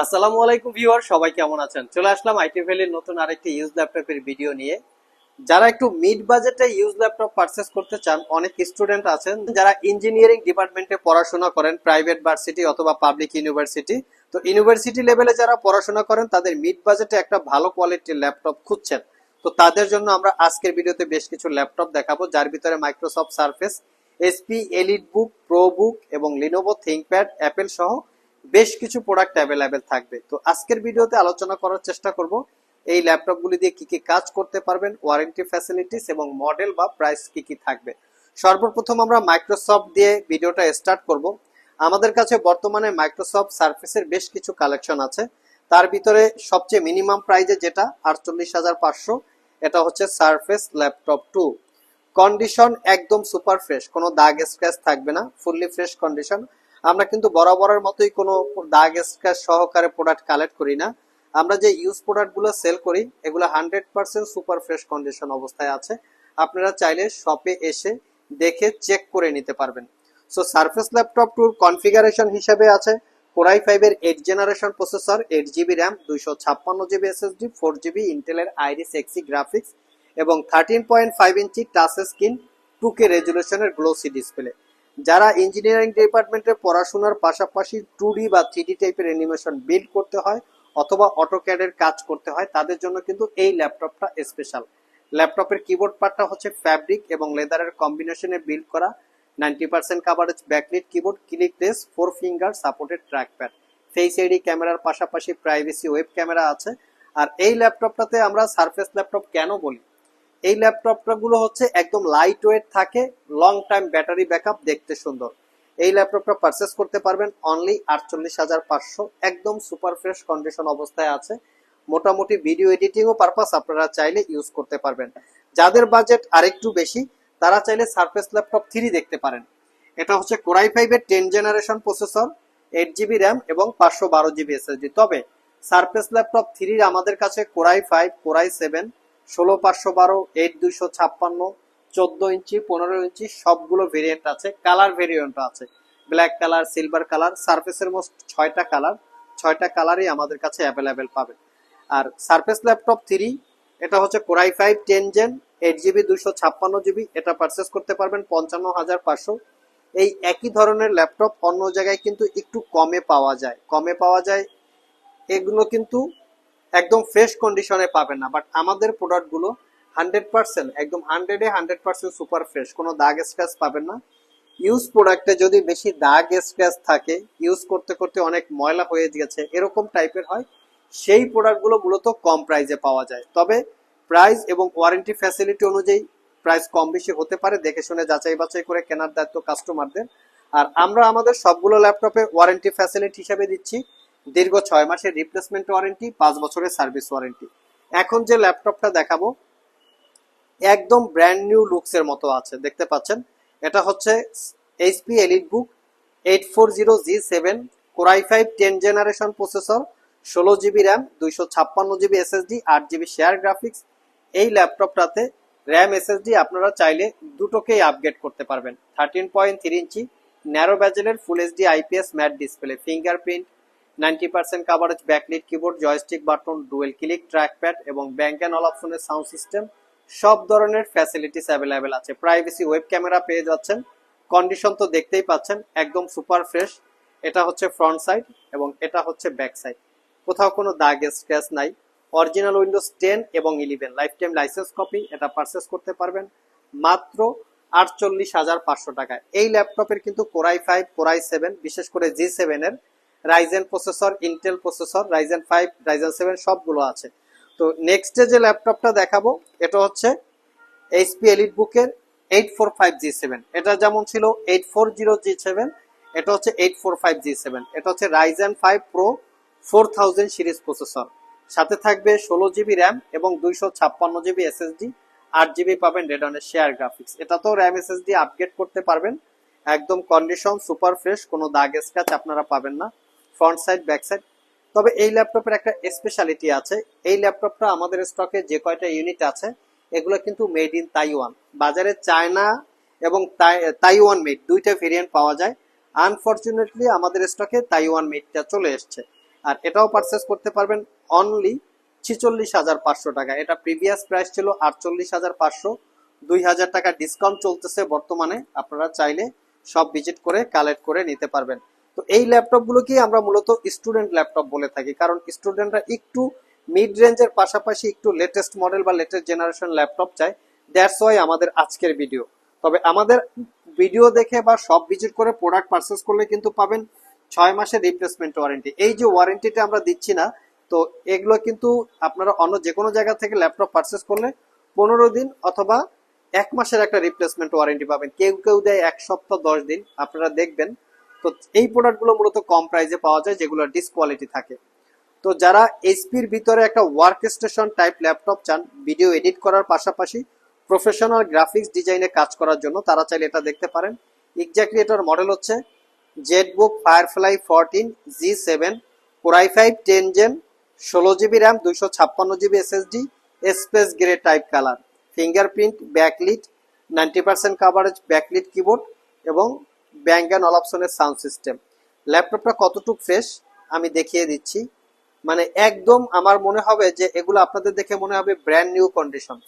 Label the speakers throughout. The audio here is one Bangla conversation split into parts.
Speaker 1: আসসালামু আলাইকুম ভিউয়ার, সবাই কেমন আছেন? চলে আসলাম আইটি ভ্যালির নতুন আরেকটি ইউজ ল্যাপটপের ভিডিও নিয়ে। যারা একটু মিড বাজেটে ইউজ ল্যাপটপ পারচেস করতে চান, অনেক স্টুডেন্ট আছেন, যারা ইঞ্জিনিয়ারিং ডিপার্টমেন্টে পড়াশোনা করেন প্রাইভেট ভার্সিটি অথবা পাবলিক ইউনিভার্সিটি তো ইউনিভার্সিটি লেভেলে যারা পড়াশোনা করেন, তাদের মিড বাজেটে একটা ভালো কোয়ালিটির ল্যাপটপ খুঁজছেন। তো তাদের জন্য আমরা আজকের ভিডিওতে বেশ কিছু ল্যাপটপ দেখাবো, যার ভিতরে Microsoft Surface HP EliteBook ProBook এবং লিনোভো থিঙ্কপ্যাড অ্যাপেল সহ বেশ কিছু প্রোডাক্ট অ্যাভেলেবেল থাকবে। তো আজকের ভিডিওতে আলোচনা করার চেষ্টা করব, এই ল্যাপটপগুলি দিয়ে কি কি কাজ করতে পারবেন ওয়ারেন্টি ফ্যাসিলিটিস এবং মডেল বা প্রাইস কি কি থাকবে। সর্বপ্রথম আমরা মাইক্রোসফট দিয়ে ভিডিওটা স্টার্ট করব। আমাদের কাছে বর্তমানে মাইক্রোসফট সার্ফেসের বেশ কিছু কালেকশন আছে। তার ভিতরে সবচেয়ে মিনিমাম প্রাইজে যেটা আটচল্লিশ হাজার পাঁচশো, এটা হচ্ছে সার্ফেস ল্যাপটপ টু কন্ডিশন একদম সুপার ফ্রেশ কোনো দাগ স্ক্র্যাচ থাকবে না ফুললি ফ্রেশ কন্ডিশন আমরা কিন্তু বরাবরের মতোই কোনো দাগ স্ক্র্যাচ সহকারে প্রোডাক্ট কালেক্ট করি না। আমরা যে ইউজ প্রোডাক্টগুলো সেল করি, এগুলো hundred percent super fresh condition অবস্থায় আছে। আপনারা চাইলে শপে এসে দেখে চেক করে নিতে পারবেন। সো সারফেস ল্যাপটপ টুর কনফিগারেশন হিসেবে আছে। কোরাই ফাইভের eight generation processor eight GB RAM দুইশো ছাপ্পান্ন জিবি এসএসডি ফোর জিবি ইন্টেলের আইরিস এক্সি গ্রাফিক্স এবং thirteen point five inch touch screen two K রেজুলেশনের glossy display যারা ইঞ্জিনিয়ারিং ডিপার্টমেন্টে পড়াশোনার পাশাপাশি টু ডি বা থ্রি টাইপের অ্যানিমেশন বিল্ড করতে হয় অথবা অটোক্যাডের কাজ করতে হয়, তাদের জন্য কিন্তু এই ল্যাপটপটা স্পেশাল ল্যাপটপের কিবোর্ড পার্টটা হচ্ছে ফ্যাব্রিক এবং লেদারের কম্বিনেশনে বিল্ড করা। Ninety percent coverage backlit keyboard click clickless four finger supported trackpad face ID ক্যামেরার পাশাপাশি প্রাইভেসি ওয়েব ক্যামেরা আছে। আর এই ল্যাপটপটাতে আমরা সারফেস ল্যাপটপ কেন বলি? এই ল্যাপটপটা গুলো হচ্ছে একদম লাইট ওয়েট থাকে লং টাইম ব্যাটারি ব্যাকআপ দেখতে সুন্দর। এই ল্যাপটপটা পারচেস করতে পারবেন অনলি আটচল্লিশ হাজার পাঁচশো, একদম সুপার ফ্রেশ কন্ডিশন অবস্থায় আছে। মোটামুটি ভিডিও এডিটিং ও পারপাস আপনারা চাইলে ইউজ করতে পারবেন। যাদের বাজেট আরেকটু বেশি, তারা চাইলে সারফেস ল্যাপটপ থ্রি দেখতে পারেন। এটা হচ্ছে কোরাই ফাইভের ten generation processor eight GB RAM এবং পাঁচশো বারো জিবি এসএসডি তবে সারফেস ল্যাপটপ থ্রির আমাদের কাছে কোরাই ফাইভ কোরাই সেভেন ষোলো পাঁচশো বারো এইট দুইশো ছাপ্পান্ন, চোদ্দ ইঞ্চি, পনেরো ইঞ্চি, সবগুলো ভেরিয়েন্ট আছে কালার ভেরিয়েন্ট আছে। ব্ল্যাক কালার সিলভার কালার সার্ফেসের মোস্ট ছয়টা কালার ছয়টা কালারই আমাদের কাছে অ্যাভেলেবেল পাবেন আর সার্ফেস ল্যাপটপ থ্রি এটা হচ্ছে Core i five ten gen eight GB দুশো ছাপ্পান্ন জিবি এটা পারচেস করতে পারবেন পঞ্চান্ন হাজার পাঁচশো। এই একই ধরনের ল্যাপটপ অন্য জায়গায় কিন্তু একটু কমে পাওয়া যায়। কমে পাওয়া যায়, এগুলো কিন্তু একদম ফ্রেশ কন্ডিশনে পাবেন না। বাট আমাদের প্রোডাক্টগুলো হান্ড্রেড পার্সেন্ট একদম হান্ড্রেডে হান্ড্রেড পার্সেন্ট সুপার ফ্রেশ কোনো দাগ স্ক্র্যাচ পাবেন না। ইউজ প্রোডাক্টে যদি বেশি দাগ স্ক্র্যাচ থাকে ইউজ করতে করতে অনেক ময়লা হয়ে গেছে, এরকম টাইপের হয়, সেই প্রোডাক্টগুলো মূলত কম প্রাইসে পাওয়া যায়। তবে প্রাইস এবং ওয়ারেন্টি ফ্যাসিলিটি অনুযায়ী প্রাইস কম বেশি হতে পারে, দেখে শুনে যাচাই বাছাই করে কেনার দায়িত্ব কাস্টমারদের আর আমরা আমাদের সবগুলো ল্যাপটপে ওয়ারেন্টি ফ্যাসিলিটি হিসেবে দিচ্ছি। দীর্ঘ ছয় মাসের রিপ্লেসমেন্ট ওয়ারেন্টি পাঁচ বছরের সার্ভিস ওয়ারেন্টি এখন যে ল্যাপটপটা দেখাবো, একদম ব্র্যান্ড নিউ লুকস এর মতো আছে, দেখতে পাচ্ছেন? এটা হচ্ছে HP EliteBook eight four zero G seven Core i five ten generation processor ষোলো জিবি র্যাম দুইশো ছাপ্পান্ন জিবি এসএসডি আট জিবি শেয়ার গ্রাফিক্স এই ল্যাপটপটাতে র্যাম এসএসডি আপনারা চাইলে দুটোকেই আপগ্রেড করতে পারবেন। Thirteen point three inch narrow ব্যাজেলের full HD IPS matte display fingerprint ninety percent coverage backlit keyboard joystick button dual click trackpad এবং ব্যাঙ্ক অ্যান্ড অল অপশনের সাউন্ড সিস্টেম সব ধরনের ফ্যাসিলিটিস অ্যাভেলেবেল আছে। প্রাইভেসি ওয়েব ক্যামেরা পেয়ে যাচ্ছেন। কন্ডিশন তো দেখতেই পাচ্ছেন, একদম সুপার ফ্রেশ এটা হচ্ছে ফ্রন্ট সাইড এবং এটা হচ্ছে ব্যাক সাইড কোথাও কোনো দাগ স্ক্র্যাচ নাই। অরিজিনাল উইন্ডোজ টেন এবং eleven lifetime licence copy এটা পারচেস করতে পারবেন। মাত্র আটচল্লিশ হাজার পাঁচশো টাকায়। এই ল্যাপটপের কিন্তু কোরাই ফাইভ কোরাই সেভেন বিশেষ করে জি সেভেনের Ryzen processor Intel processor Ryzen five Ryzen seven সবগুলো আছে। তো নেক্সট যে ল্যাপটপটা দেখাবো, এটা হচ্ছে এইচপি এলিট বুকের eight four five G seven এটা যেমন ছিল eight four zero G seven এটা হচ্ছে eight four five G seven এটা হচ্ছে Ryzen five Pro four thousand series processor সাথে থাকবে ষোলো জিবি র্যাম এবং দুইশো ছাপ্পান্ন জিবি এসএসডি আট জিবি পাবেন রেডনের শেয়ার গ্রাফিক্স এটা তো র্যাম এসএসডি আপগ্রেড করতে পারবেন। একদম কন্ডিশন সুপার ফ্রেশ কোনো দাগ স্ক্র্যাচ আপনারা পাবেন না। Front side, back side. তবে এই ল্যাপটপের একটা স্পেশালিটি আছে। এই ল্যাপটপটা আমাদের স্টকে যে কয়টা ইউনিট আছে, এগুলো কিন্তু মেড ইন তাইওয়ান বাজারে চায়না এবং তাইওয়ান মেড দুইটা ভেরিয়েন্ট পাওয়া যায়। আনফরচুনেটলি আমাদের স্টকে তাইওয়ান মেডটা চলে এসছে। আর এটাও পারচেস করতে পারবেন অনলি ছিচল্লিশ হাজার পাঁচশো টাকা। এটা প্রিভিয়াস প্রাইস ছিল আটচল্লিশ হাজার পাঁচশো। দুই হাজার টাকা ডিসকাউন্ট চলতেছে বর্তমানে। আপনারা চাইলে সব ভিজিট করে কালেক্ট করে নিতে পারবেন। তো এই ল্যাপটপগুলোকে আমরা মূলত স্টুডেন্ট ল্যাপটপ বলে থাকি। কারণ স্টুডেন্টরা একটু মিড রেঞ্জের পাশাপাশি একটু লেটেস্ট মডেল বা লেটেস্ট জেনারেশন ল্যাপটপ চায়। দ্যাটস ওয়াই আমাদের আজকের ভিডিও তবে আমাদের ভিডিও দেখে বা সব ভিজিট করে প্রোডাক্ট পারচেস করলে কিন্তু পাবেন ছয় মাসের রিপ্লেসমেন্ট ওয়ারেন্টি এই যে ওয়ারেন্টিটা আমরা দিচ্ছি না, তো এগুলো কিন্তু আপনারা অন্য যে কোনো জায়গা থেকে ল্যাপটপ পারচেস করলে পনেরো দিন অথবা এক মাসের একটা রিপ্লেসমেন্ট ওয়ারেন্টি পাবেন। কেউ কেউ দেয় এক সপ্তাহ, দশ দিন। আপনারা দেখবেন তো এই প্রোডাক্টগুলো মূলত কম প্রাইসে পাওয়া যায় যেগুলো ডিসকোয়ালিটি থাকে। তো যারা এইচপির ভিতরে একটা ওয়ার্ক স্টেশন টাইপ ল্যাপটপ চান ভিডিও এডিট করার পাশাপাশি প্রফেশনাল গ্রাফিক্স ডিজাইনে কাজ করার জন্য, তারা চাইলে এটা দেখতে পারেন। এক্স্যাক্টলি এটার মডেল হচ্ছে ZBook Firefly fourteen G seven Core i five ten gen ষোলো জিবি র্যাম দুইশো ছাপ্পান্ন GB SSD space grey type colour fingerprint backlit ninety percent coverage backlit keyboard এবং ব্যাঙ্ক অ্যান্ড অল অপশনের সাউন্ড সিস্টেম। ল্যাপটপটা কতটুকু ফ্রেশ, আমি দেখিয়ে দিচ্ছি। মানে একদম আমার মনে হবে যে এগুলো আপনাদের দেখে মনে হবে ব্র্যান্ড নিউ কন্ডিশন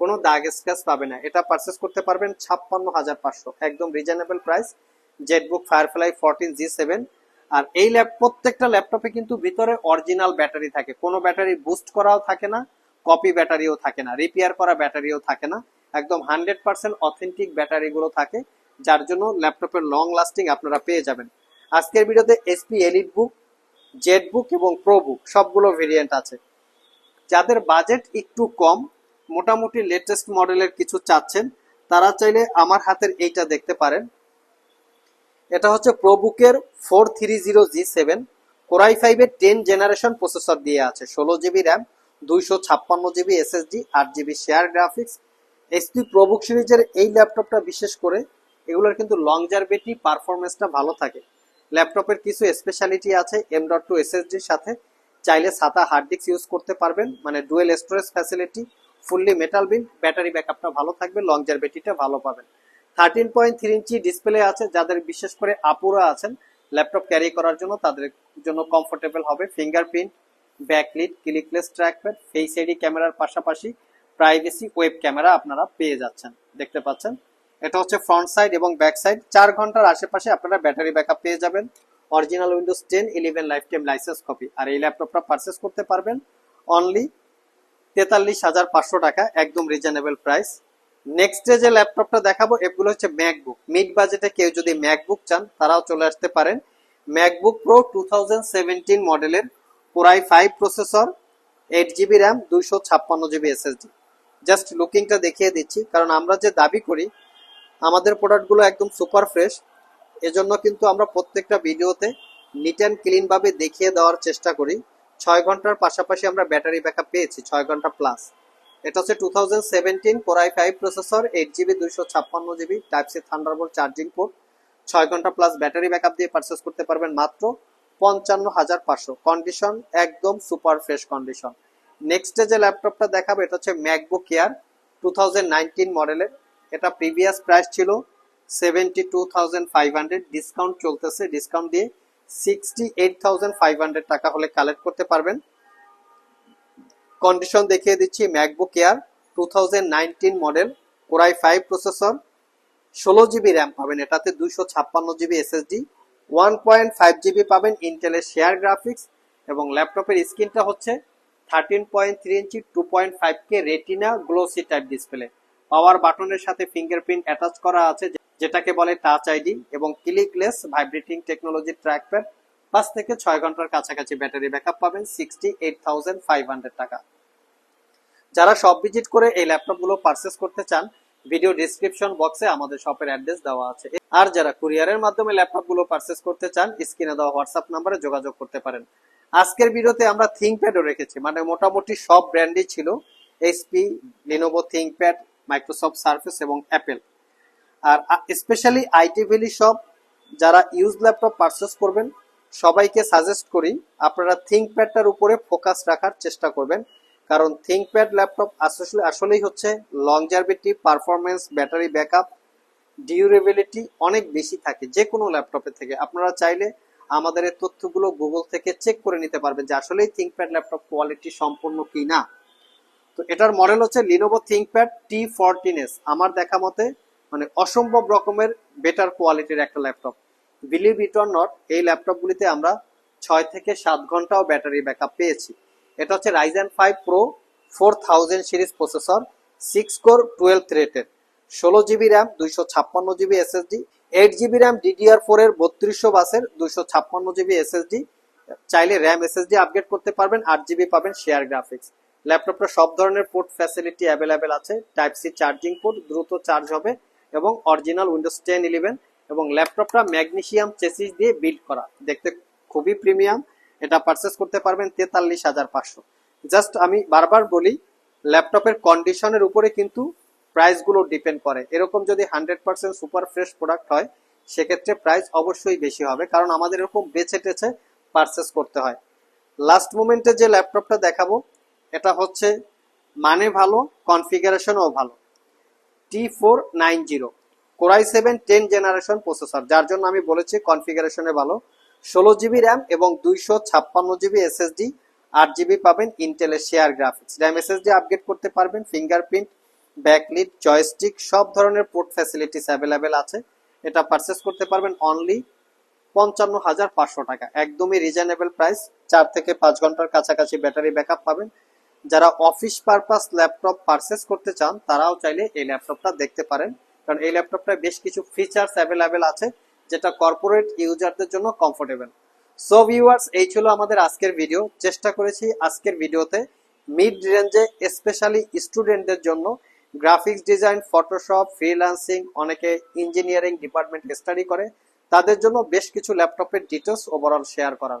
Speaker 1: কোনো দাগ স্ক্র্যাচ পাবে না। এটা পারচেস করতে পারবেন ছাপ্পান্ন হাজার পাঁচশো। একদম reasonable price ZBook Firefly fourteen G seven আর এই ল্যাপ প্রত্যেকটা ল্যাপটপে কিন্তু ভিতরে অরিজিনাল ব্যাটারি থাকে। কোনো ব্যাটারি বুস্ট করাও থাকে না কপি ব্যাটারিও থাকে না। রিপেয়ার করা ব্যাটারিও থাকে না। একদম হান্ড্রেড পার্সেন্ট অথেন্টিক ব্যাটারিগুলো থাকে। যার জন্য ল্যাপটপের লং লাস্টিং আপনারা পেয়ে যাবেন। আজকের ভিডিওতে HP EliteBook ZBook এবং প্রো বুক সবগুলো ভেরিয়েন্ট আছে। যাদের বাজেট একটু কম, মোটামুটি লেটেস্ট মডেলের কিছু চাচ্ছেন, তারা চাইলে আমার হাতের এইটা দেখতে পারেন। এটা হচ্ছে প্রোবুকের four three zero G seven Core i ফাইভের টেন জেনারেশন প্রসেসর দিয়ে আছে। ষোলো জিবি র্যাম দুইশো ছাপ্পান্ন জিবি এসএসডি আট GB share graphics HP ProBook সিরিজের এই ল্যাপটপটা বিশেষ করে এগুলোর কিন্তু লং জারবেটি পারফরমেন্সটা ভালো থাকে। ল্যাপটপের কিছু স্পেশালিটি আছে এম ডট টু এসএসডির সাথে। চাইলে সাতা হার্ড ডিস্ক ইউজ করতে পারবেন মানে dual storage facility fully metal build battery ব্যাকআপটা ভালো থাকবে লং জারবেটিটা ভালো পাবেন। Thirteen point three inch display আছে, যাদের বিশেষ করে আপুরা আছেন ল্যাপটপ ক্যারি করার জন্য তাদের জন্য কমফোর্টেবল হবে। Fingerprint backlit clickless trackpad face ID ক্যামেরার পাশাপাশি প্রাইভেসি ওয়েব ক্যামেরা আপনারা পেয়ে যাচ্ছেন। দেখতে পাচ্ছেন? এটা হচ্ছে ফ্রন্ট সাইড এবং ব্যাক সাইড চার ঘণ্টার আশেপাশে আপনারা ব্যাটারি ব্যাকআপ পেয়ে যাবেন। Original Windows ten eleven lifetime licence copy আর এই ল্যাপটপটা পারচেস করতে পারবেন অনলি তেতাল্লিশ হাজার পাঁচশো টাকা, একদম রিজনেবল প্রাইস নেক্সট ডে যে ল্যাপটপটা দেখাবো, এগুলো হচ্ছে ম্যাকবুক মিড বাজেটে কেউ যদি ম্যাকবুক চান, তারাও চলে আসতে পারেন। ম্যাকবুক প্রো টু মডেলের Core i five processor eight GB RAM দুইশো ছাপ্পান্ন জিবি এসএসডি জাস্ট লুকিংটা দেখিয়ে দিচ্ছি, কারণ আমরা যে দাবি করি আমাদের প্রোডাক্টগুলো একদম সুপার ফ্রেশ এজন্য কিন্তু আমরা প্রত্যেকটা ভিডিওতে নিট অ্যান্ড ক্লিন ভাবে দেখিয়ে দেওয়ার চেষ্টা করি। ছয় ঘণ্টার পাশাপাশি আমরা ব্যাটারি ব্যাকআপ পেয়েছি, ছয় ঘণ্টা প্লাস এটা হচ্ছে two thousand seventeen Core i five processor eight GB দুইশো ছাপ্পান্ন GB type C Thunderbolt charging port ছয় ঘণ্টা প্লাস ব্যাটারি ব্যাকআপ দিয়ে পারচেস করতে পারবেন মাত্র পঞ্চান্ন হাজার পাঁচশো। কন্ডিশন একদম সুপার ফ্রেশ কন্ডিশন নেক্সট যে ল্যাপটপটা দেখাবো, এটা হচ্ছে MacBook Air two thousand nineteen মডেলের এটা প্রিভিয়াস প্রাইস ছিল seventy two thousand five hundred discount চলতেছে ডিসকাউন্ট দিয়ে sixty eight thousand five hundred টাকা হলে কালেক্ট করতে পারবেন। কন্ডিশন দেখিয়ে দিচ্ছি MacBook Air two thousand nineteen model core i five processor ষোলো জিবি র্যাম পাবেন, এটাতে দুইশো ছাপ্পান্ন GB SSD one point five GB পাবেন ইন্টেলের শেয়ার গ্রাফিক্স এবং ল্যাপটপের স্ক্রিনটা হচ্ছে thirteen point three inch two point five K Retina glossy type display power বাটনের সাথে ফিঙ্গারপ্রিন্ট অ্যাটাচ করা আছে যেটাকে বলে টাচ আইডি এবং ক্লিকলেস ভাইব্রেটিং টেকনোলজি ট্র্যাকপ্যাড। পাঁচ থেকে ছয় ঘণ্টার কাছাকাছি ব্যাটারি ব্যাকআপ পাবেন sixty eight thousand five hundred টাকা। যারা সব ভিজিট করে এই ল্যাপটপগুলো পারচেস করতে চান ভিডিও ডিসক্রিপশন বক্সে আমাদের শপের অ্যাড্রেস দেওয়া আছে। আর যারা কুরিয়ারের মাধ্যমে ল্যাপটপগুলো পারচেস করতে চান স্ক্রিনে দেওয়া হোয়াটসঅ্যাপ নাম্বারে যোগাযোগ করতে পারেন। আজকের ভিডিওতে আমরা থিঙ্কপ্যাডও রেখেছি মানে মোটামুটি সব ব্র্যান্ডই ছিল HP Lenovo ThinkPad Microsoft Surface এবং অ্যাপেল আর স্পেশালি আইটি ভ্যালি সব যারা ইউজ ল্যাপটপ পারচেস করবেন, সবাইকে সাজেস্ট করি আপনারা থিঙ্কপ্যাডটার উপরে ফোকাস রাখার চেষ্টা করবেন। কারণ থিঙ্কপ্যাড ল্যাপটপ আসলে, আসলেই হচ্ছে long longevity performance battery backup durability অনেক বেশি থাকে যে কোনো ল্যাপটপের থেকে। আপনারা চাইলে আমাদের এই তথ্যগুলো গুগল থেকে চেক করে নিতে পারবেন যে আসলেই থিঙ্কপ্যাড ল্যাপটপ কোয়ালিটি সম্পূর্ণ কি না তো এটার মডেল হচ্ছে Lenovo ThinkPad T fourteen S আমার দেখা মতে মানে অসম্ভব রকমের বেটার কোয়ালিটির একটা laptop believe it or not এই ল্যাপটপগুলিতে আমরা ছয় থেকে সাত ঘন্টাও ব্যাটারি ব্যাকআপ পেয়েছি। এটা হচ্ছে Ryzen five pro four thousand series processor six core twelve থ্রেটের ষোলো জিবি র্যাম দুইশো ছাপ্পান্ন GB SSD eight GB RAM DDR four এর বত্রিশশো বাসের দুইশো ছাপ্পান্ন জিবি এসএসডি চাইলে র্যাম এসএসডি আপগ্রেড করতে পারবেন, আট জিবি পাবেন শেয়ার গ্রাফিক্স ল্যাপটপটা সব ধরনের পোর্ট ফ্যাসিলিটি অ্যাভেলেবেল আছে। টাইপ সি চার্জিং পোর্ট দ্রুত চার্জ হবে এবং অরিজিনাল উইন্ডোজ টেন ইলেভেন এবং ল্যাপটপটা ম্যাগনেসিয়াম চেসিস দিয়ে বিল্ড করা। দেখতে খুবই প্রিমিয়াম এটা পারচেস করতে পারবেন তেতাল্লিশ হাজার পাঁচশো। জাস্ট আমি বারবার বলি, ল্যাপটপের কন্ডিশনের উপরে কিন্তু প্রাইসগুলো ডিপেন্ড করে। এরকম যদি hundred percent super fresh product হয়, সেক্ষেত্রে প্রাইস অবশ্যই বেশি হবে, কারণ আমাদের এরকম বেছে টেছে পারচেস করতে হয়। লাস্ট মোমেন্টে যে ল্যাপটপটা দেখাবো এটা হচ্ছে মানে ভালো কনফিগারেশনও ভালো। T four nine zero Core i seven ten generation processor যার জন্য আমি বলেছি কনফিগারেশনে ভালো। ষোলো জিবি র্যাম এবং দুইশো ছাপ্পান্ন জিবি এসএসডি আট জিবি পাবেন ইন্টেলের share graphics RAM SSD upgrade করতে পারবেন ফিঙ্গারপ্রিন্ট ব্যাকলিট জয়স্টিক সব ধরনের পোর্ট ফ্যাসিলিটিস অ্যাভেলেবেল আছে। এটা পারচেস করতে পারবেন অনলি পঞ্চান্ন হাজার পাঁচশো টাকা। একদমই রিজনেবল প্রাইস চার থেকে পাঁচ ঘণ্টার কাছাকাছি ব্যাটারি ব্যাকআপ পাবেন। যারা অফিস পারপাস ল্যাপটপ পারচেস করতে চান, তারাও চাইলে এই ল্যাপটপটা দেখতে পারেন। কারণ এই ল্যাপটপটা বেশ কিছু ফিচার্স অ্যাভেলেবেল আছে, যেটা কর্পোরেট ইউজারদের জন্য কমফোর্টেবল সো ভিউয়ার্স এই ছিল আমাদের আজকের ভিডিও চেষ্টা করেছি আজকের ভিডিওতে মিড রেঞ্জে স্পেশালি স্টুডেন্টদের জন্য গ্রাফিক্স ডিজাইন ফটোশপ ফ্রিল্যান্সিং অনেকে ইঞ্জিনিয়ারিং ডিপার্টমেন্ট স্টাডি করে। তাদের জন্য বেশ কিছু ল্যাপটপের ডিটেলস ওভারঅল শেয়ার করার।